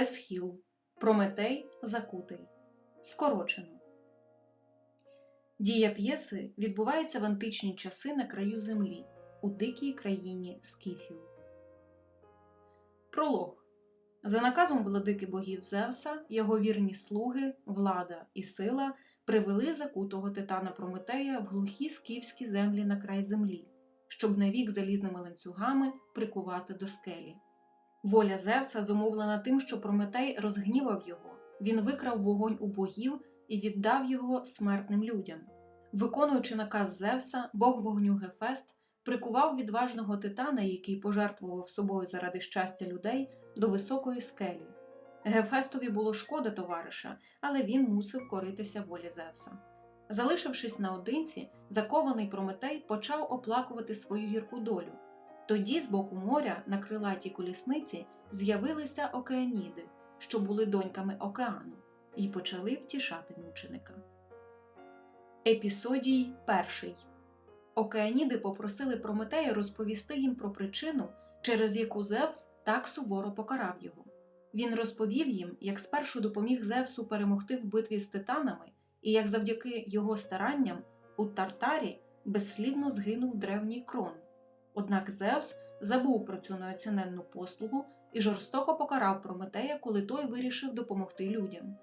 Есхіл. Прометей Закутий. Скорочено. Дія п'єси відбувається в античні часи на краю землі у дикій країні Скіфів. Пролог. За наказом владики богів Зевса, його вірні слуги, влада і сила привели закутого титана Прометея в глухі скіфські землі на край землі, щоб навік залізними ланцюгами прикувати до скелі. Воля Зевса зумовлена тим, що Прометей розгнівав його, він викрав вогонь у богів і віддав його смертним людям. Виконуючи наказ Зевса, бог вогню Гефест прикував відважного титана, який пожертвував собою заради щастя людей, до високої скелі. Гефестові було шкода товариша, але він мусив коритися волі Зевса. Залишившись наодинці, закований Прометей почав оплакувати свою гірку долю. Тоді з боку моря на крилатій колісниці з'явилися океаніди, що були доньками океану, і почали втішати мученика. Епісодій перший Океаніди попросили Прометея розповісти їм про причину, через яку Зевс так суворо покарав його. Він розповів їм, як спершу допоміг Зевсу перемогти в битві з титанами, і як завдяки його старанням у Тартарі безслідно згинув древній крон. Однак Зевс забув про цю неоціненну послугу і жорстоко покарав Прометея, коли той вирішив допомогти людям.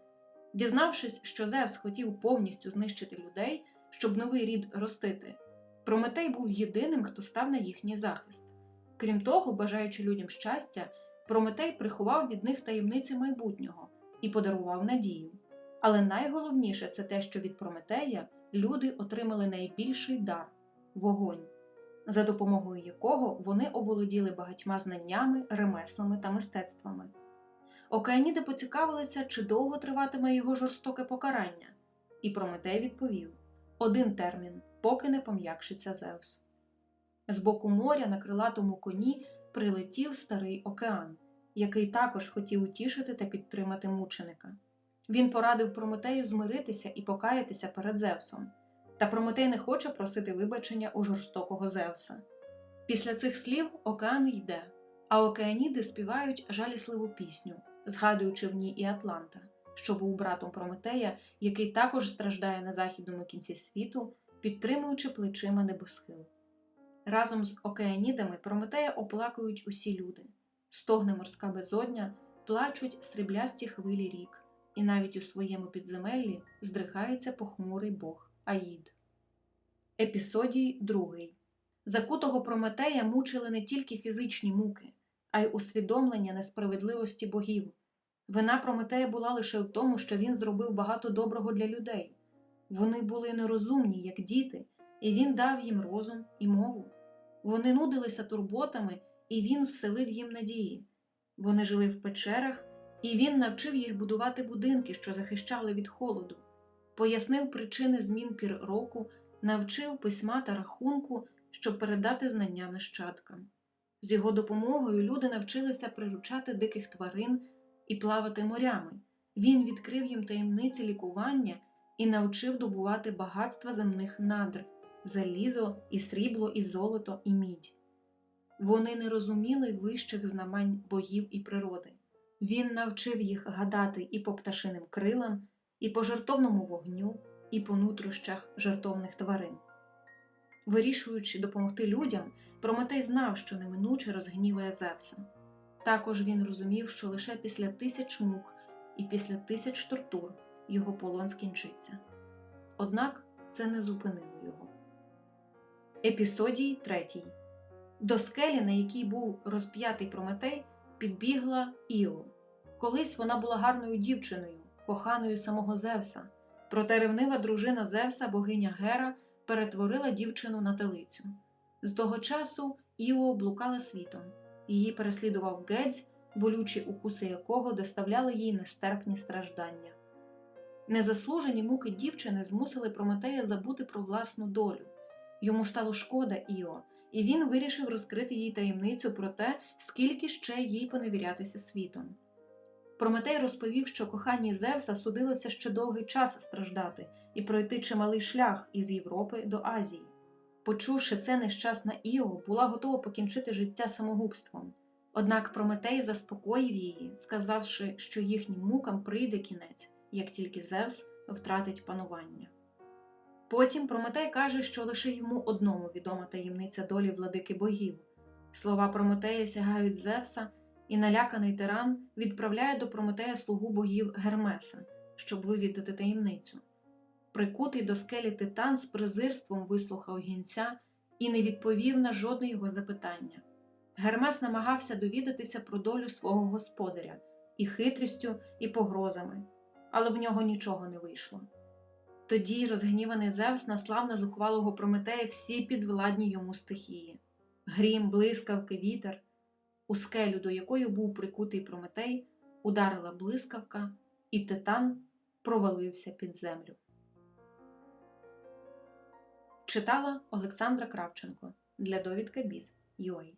Дізнавшись, що Зевс хотів повністю знищити людей, щоб новий рід ростити, Прометей був єдиним, хто став на їхній захист. Крім того, бажаючи людям щастя, Прометей приховав від них таємниці майбутнього і подарував надію. Але найголовніше це те, що від Прометея люди отримали найбільший дар вогонь, за допомогою якого вони оволоділи багатьма знаннями, ремеслами та мистецтвами. Океаніди поцікавилися, чи довго триватиме його жорстоке покарання, і Прометей відповів один термін, поки не пом'якшиться Зевс. З боку моря на крилатому коні прилетів старий океан, який також хотів утішити та підтримати мученика. Він порадив Прометею змиритися і покаятися перед Зевсом, та Прометей не хоче просити вибачення у жорстокого Зевса. Після цих слів океан йде, а океаніди співають жалісливу пісню, згадуючи в ній і Атланта, що був братом Прометея, який також страждає на західному кінці світу, підтримуючи плечима небосхил. Разом з океанідами Прометея оплакують усі люди. Стогне морська безодня, плачуть сріблясті хвилі рік, і навіть у своєму підземеллі здригається похмурий бог Аїд. Епісодій 2. Закутого Прометея мучили не тільки фізичні муки, а й усвідомлення несправедливості богів. Вина Прометея була лише в тому, що він зробив багато доброго для людей. Вони були нерозумні, як діти, і він дав їм розум і мову. Вони нудилися турботами, і він вселив їм надії. Вони жили в печерах, і він навчив їх будувати будинки, що захищали від холоду, пояснив причини змін пір року, навчив письма та рахунку, щоб передати знання нащадкам. З його допомогою люди навчилися приручати диких тварин і плавати морями. Він відкрив їм таємниці лікування і навчив добувати багатства земних надр, залізо, і срібло, і золото, і мідь. Вони не розуміли вищих знамань богів і природи. Він навчив їх гадати і по пташиним крилам, і по жартовному вогню, і по нутрощах жартовних тварин. Вирішуючи допомогти людям, Прометей знав, що неминуче розгніває Зевса. Також він розумів, що лише після тисяч мук і після тисяч тортур його полон скінчиться. Однак це не зупинило його. Епісодій 3. До скелі, на якій був розп'ятий Прометей, підбігла Іо. Колись вона була гарною дівчиною, коханою самого Зевса. Проте ревнива дружина Зевса, богиня Гера, перетворила дівчину на телицю. З того часу Іо блукала світом. Її переслідував гедзь, болючі укуси якого доставляли їй нестерпні страждання. Незаслужені муки дівчини змусили Прометея забути про власну долю. Йому стало шкода Іо, і він вирішив розкрити їй таємницю про те, скільки ще їй поневірятися світом. Прометей розповів, що коханні Зевса судилося ще довгий час страждати і пройти чималий шлях із Європи до Азії. Почувши це нещасна Іо, була готова покінчити життя самогубством. Однак Прометей заспокоїв її, сказавши, що їхнім мукам прийде кінець, як тільки Зевс втратить панування. Потім Прометей каже, що лише йому одному відома таємниця долі владики богів. Слова Прометея сягають Зевса, і наляканий тиран відправляє до Прометея слугу богів Гермеса, щоб вивідати таємницю. Прикутий до скелі титан з презирством вислухав гінця і не відповів на жодне його запитання. Гермес намагався довідатися про долю свого господаря і хитрістю, і погрозами, але в нього нічого не вийшло. Тоді розгніваний Зевс наслав на зухвалого Прометея всі підвладні йому стихії грім, блискавки, вітер. У скелю, до якої був прикутий Прометей, ударила блискавка, і титан провалився під землю. Читала Олександра Кравченко для довідка Біз.UA